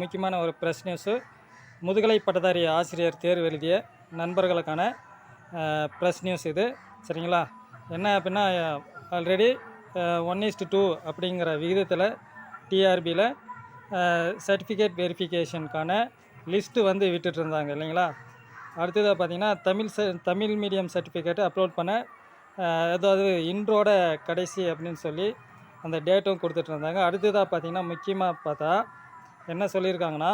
முக்கியமான ஒரு press news முதுகலை பட்டதாரி ஆசிரியர் தேர்வு எழுதிய நண்பர்களுக்கான ப்ரெஸ் நியூஸ் இது. சரிங்களா? என்ன அப்படின்னா ஆல்ரெடி ஒன் இஸ்ட் டூ அப்படிங்கிற விகிதத்தில் டிஆர்பியில் சர்டிஃபிகேட் வெரிஃபிகேஷனுக்கான லிஸ்ட்டு வந்து விட்டுட்டு இருந்தாங்க இல்லைங்களா? அடுத்ததாக பார்த்தீங்கன்னா தமிழ் ச தமிழ் மீடியம் சர்டிஃபிகேட்டு அப்லோட் பண்ண ஏதாவது அதாவது இன்றோட கடைசி அப்படின்னு சொல்லி அந்த டேட்டும் கொடுத்துட்ருந்தாங்க அடுத்ததாக பார்த்தீங்கன்னா முக்கியமாக பார்த்தா என்ன சொல்லியிருக்காங்கன்னா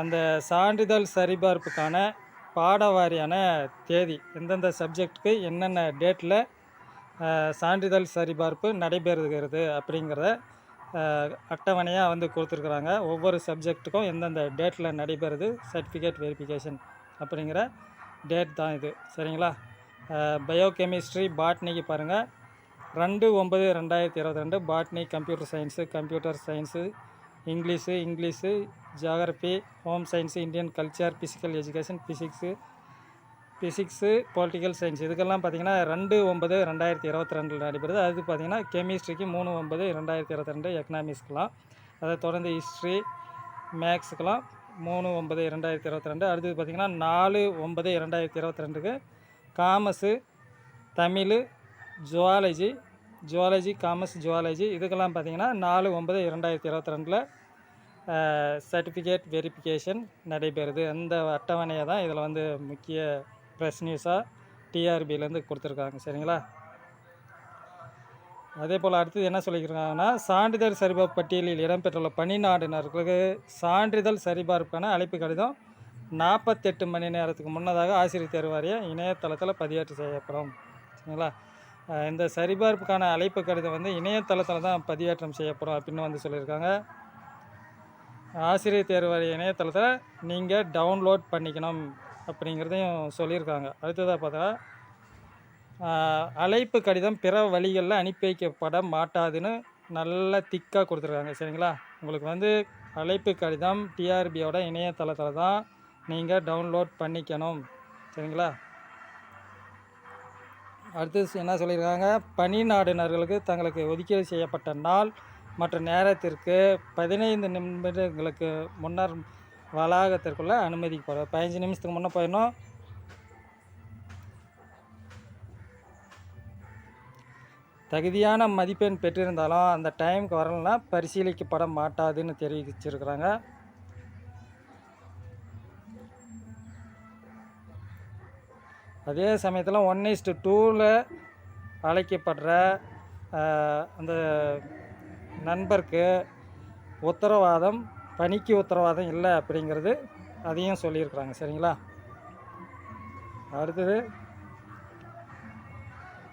அந்த சான்றிதழ் சரிபார்ப்புக்கான பாடவாரியான தேதி எந்தெந்த சப்ஜெக்ட்டுக்கு என்னென்ன டேட்டில் சான்றிதழ் சரிபார்ப்பு நடைபெறுகிறது அப்படிங்கிறத அட்டவணையாக வந்து கொடுத்துருக்குறாங்க. ஒவ்வொரு சப்ஜெக்ட்டுக்கும் எந்தெந்த டேட்டில் நடைபெறுது சர்டிஃபிகேட் வெரிஃபிகேஷன் அப்படிங்கிற டேட் தான் இது. சரிங்களா? பயோகெமிஸ்ட்ரி பாட்னிக்கு பாருங்கள் ரெண்டு ஒம்பது ரெண்டாயிரத்தி இருபத்தி ரெண்டு botany computer science computer science English English geography home science Indian culture physical education physics physics political science. இதுக்கெல்லாம் பார்த்தீங்கன்னா ரெண்டு ஒம்பது ரெண்டாயிரத்தி இருபத்தி ரெண்டில் நடைபெறுது. அது பார்த்தீங்கன்னா கெமிஸ்ட்ரிக்கு மூணு ஒம்பது ரெண்டாயிரத்தி இருபத்தி ரெண்டு எக்கனாமிக்ஸ்க்கெலாம் அதை தொடர்ந்து ஹிஸ்ட்ரி மேக்ஸுக்கெலாம் மூணு ஒம்பது இரண்டாயிரத்தி இருபத்தி ரெண்டு அடுத்தது பார்த்திங்கன்னா நாலு ஒம்பது இரண்டாயிரத்தி இருபத்தி ரெண்டுக்கு commerce Tamil zoology zoology commerce zoology. இதுக்கெல்லாம் பார்த்தீங்கன்னா நாலு ஒம்பது இரண்டாயிரத்தி இருபத்தி ரெண்டில் சர்டிஃபிகேட் வெரிஃபிகேஷன் நடைபெறுது. அந்த அட்டவணையை தான் இதில் வந்து முக்கிய ப்ரெஸ் நியூஸாக டிஆர்பிலேருந்து கொடுத்துருக்காங்க. சரிங்களா? அதே போல் அடுத்தது என்ன சொல்லியிருக்காங்கன்னா சான்றிதழ் சரிபார்ப்பு பட்டியலில் இடம்பெற்றுள்ள பணிநாடினர்களுக்கு சான்றிதழ் சரிபார்ப்புக்கான அழைப்பு கடிதம் நாற்பத்தெட்டு மணி நேரத்துக்கு முன்னதாக ஆசிரியர் தேர்வு இணையதளத்தில் பதிவேற்றம் செய்யப்படும். சரிங்களா? இந்த சரிபார்ப்புக்கான அழைப்பு கடிதம் வந்து இணையதளத்தில் தான் பதிவேற்றம் செய்யப்படும் அப்படின்னு வந்து சொல்லியிருக்காங்க. ஆசிரியர் தேர்வு இணையதளத்தில் நீங்கள் டவுன்லோட் பண்ணிக்கணும் அப்படிங்கிறதையும் சொல்லியிருக்காங்க. அடுத்ததாக பார்த்தா அழைப்பு கடிதம் பிற வழிகளில் அனுப்பி வைக்கப்பட மாட்டாதுன்னு நல்ல திக்காக கொடுத்துருக்காங்க. சரிங்களா? உங்களுக்கு வந்து அழைப்பு கடிதம் டிஆர்பியோட இணையதளத்தில் தான் நீங்கள் டவுன்லோட் பண்ணிக்கணும். சரிங்களா? அடுத்து என்ன சொல்லியிருக்காங்க? பணி நாடினர்களுக்கு தங்களுக்கு ஒதுக்கீடு செய்யப்பட்ட நாள் மற்றும் நேரத்திற்கு பதினைந்து நிமிடங்களுக்கு முன்னர் வளாகத்திற்குள்ளே அனுமதிக்கப்படும் பதினஞ்சு நிமிஷத்துக்கு முன்னே போயிடணும். தகுதியான மதிப்பெண் பெற்றிருந்தாலும் அந்த டைமுக்கு வரலன்னா பரிசீலிக்கப்பட மாட்டாதுன்னு தெரிவிச்சிருக்கிறாங்க. அதே சமயத்தில் ஒன் இஸ்டு டூவில் அழைக்கப்படுற அந்த நண்பருக்கு உத்தரவாதம் பணிக்கு உத்தரவாதம் இல்லை அப்படிங்கிறது அதையும் சொல்லியிருக்கிறாங்க. சரிங்களா? அடுத்தது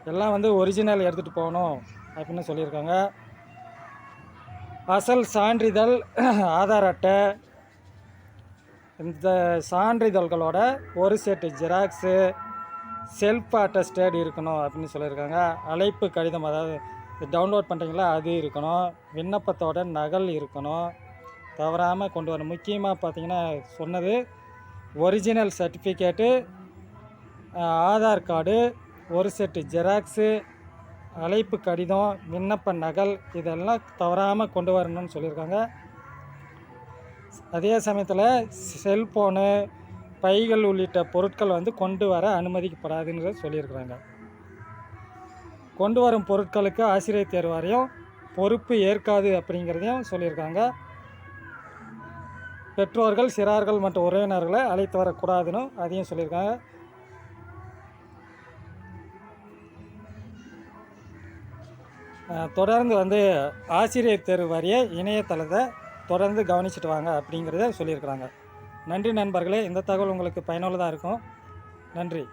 எல்லாம் வந்து ஒரிஜினல் எடுத்துகிட்டு போகணும் அப்படின்னு சொல்லியிருக்காங்க. அசல் சான்றிதழ் ஆதார் அட்டை இந்த சான்றிதழ்களோட ஒரு செட்டு ஜெராக்ஸு செல்ஃப் அட்டஸ்டட் இருக்கணும் அப்படின்னு சொல்லியிருக்காங்க. அழைப்பு கடிதம் அதாவது டவுன்லோட் பண்ணுறீங்களா அது இருக்கணும். விண்ணப்பத்தோட நகல் இருக்கணும். தவறாமல் கொண்டு வரணும் முக்கியமாக பார்த்தீங்கன்னா சொன்னது ஒரிஜினல் சர்டிஃபிகேட்டு ஆதார் கார்டு ஒரு செட்டு ஜெராக்ஸு அழைப்பு கடிதம் விண்ணப்ப நகல் இதெல்லாம் தவறாமல் கொண்டு வரணும்னு சொல்லியிருக்காங்க. அதே சமயத்தில் செல்ஃபோனு பைகள் உள்ளிட்ட பொருட்கள் வந்து கொண்டு வர அனுமதிக்கப்படாதுன்னு சொல்லியிருக்கிறாங்க. கொண்டு வரும் பொருட்களுக்கு ஆசிரியர் தேர்வு பொறுப்பு ஏற்காது அப்படிங்கிறதையும் சொல்லியிருக்காங்க. பெற்றோர்கள் சிறார்கள் மற்றும் உறவினர்களை அழைத்து வரக்கூடாதுன்னு அதையும் சொல்லியிருக்காங்க. தொடர்ந்து வந்து ஆசிரியர் தேர்வு வாரிய இணையதளத்தை தொடர்ந்து கவனிச்சுட்டு வாங்க அப்படிங்கிறத சொல்லியிருக்கிறாங்க. நன்றி நண்பர்களே இந்த தகவல் உங்களுக்கு பயனுள்ளதாக இருக்கும். நன்றி.